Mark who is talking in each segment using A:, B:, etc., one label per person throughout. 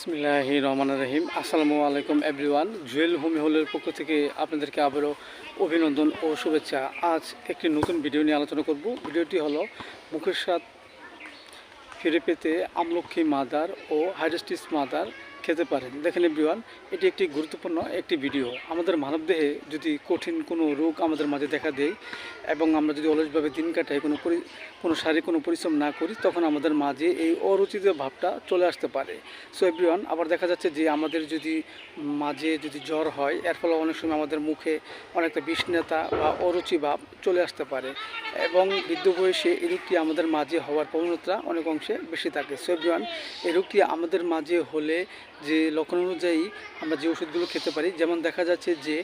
A: বিসমিল্লাহ রহমান রহিম। আসসালামু আলাইকুম, এভরিওয়ান। জুয়েল হোমি হোলের পক্ষ থেকে আপনাদেরকে আবারও অভিনন্দন ও শুভেচ্ছা। আজ একটি নতুন ভিডিও নিয়ে আলোচনা করব। ভিডিওটি হলো মুখের স্বাদ ফিরে পেতে আমলক্ষী মাদার ও হাইডেস্টিস মাদার খেতে পারেন। দেখেন এভরিওয়ান এটি একটি গুরুত্বপূর্ণ একটি ভিডিও আমাদের মানবদেহে যদি কঠিন কোনো রোগ আমাদের মাঝে দেখা দেয় এবং আমরা যদি অলসভাবে দিন কাটাই কোনো কোনো শারীরিক কোনো পরিশ্রম না করি, তখন আমাদের মাঝে এই অরুচিত ভাবটা চলে আসতে পারে। সো এভরিওয়ান আবার দেখা যাচ্ছে যে আমাদের যদি মাঝে যদি জ্বর হয়, এর ফলে অনেক সময় আমাদের মুখে অনেকটা বিষণ্ণতা বা অরুচি ভাব চলে আসতে পারে এবং বৃদ্ধ বয়সে এই রোগটি আমাদের মাঝে হওয়ার প্রবণতা অনেক অংশে বেশি থাকে। সো এভরিওয়ান এই রোগটি আমাদের মাঝে হলে যে লক্ষণ অনুযায়ী আমরা যে ওষুধগুলো খেতে পারি যেমন দেখা যাচ্ছে যে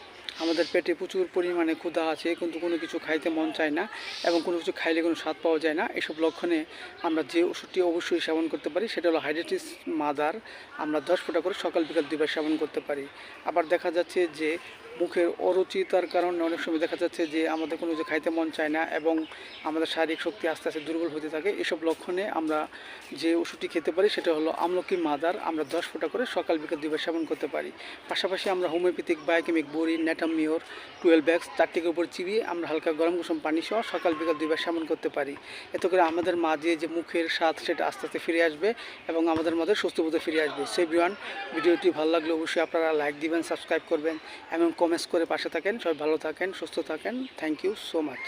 A: আমাদের পেটে প্রচুর পরিমাণে ক্ষুধা আছে, কিন্তু কোনো কিছু খাইতে মন চায় না এবং কোনো কিছু খাইলে কোনো স্বাদ পাওয়া যায় না। এসব লক্ষণে আমরা যে ওষুধটি অবশ্যই সেবন করতে পারি, সেটা হলো হাইড্রেটিস মাদার। আমরা দশ ফোঁটা করে সকাল বিকাল দুইবার সেবন করতে পারি। আবার দেখা যাচ্ছে যে মুখের অরুচিতার কারণে অনেক সময় দেখা যাচ্ছে যে আমাদের কোনো কিছু খাইতে মন চায় না এবং আমাদের শারীরিক শক্তি আস্তে আস্তে দুর্বল হতে থাকে। এসব লক্ষণে আমরা যে ওষুধটি খেতে পারি, সেটা হলো আমলকি মাদার। আমরা দশ ফোঁটা করে সকাল বিকাল দুইবার সেবন করতে পারি। পাশাপাশি আমরা হোমিওপ্যাথিক, বায়োকেমিক বড়ি ন্যাটামিওর টুয়েলভ ব্যাগস চারটিকে উপর চিবিয়ে আমরা হালকা গরম গরম পানি সহ সকাল বিকাল দুইবার সেবন করতে পারি। এতে করে আমাদের মা দিয়ে যে মুখের স্বাদ সেটা আস্তে আস্তে ফিরে আসবে এবং আমাদের মাঝে সুস্থবোধে ফিরে আসবে। সেই বিয়ান ভিডিওটি ভালো লাগলে অবশ্যই আপনারা লাইক দিবেন সাবস্ক্রাইব করবেন এবং কমেন্টস করে পাশে থাকেন। সবাই ভালো থাকেন, সুস্থ থাকেন। Thank you so much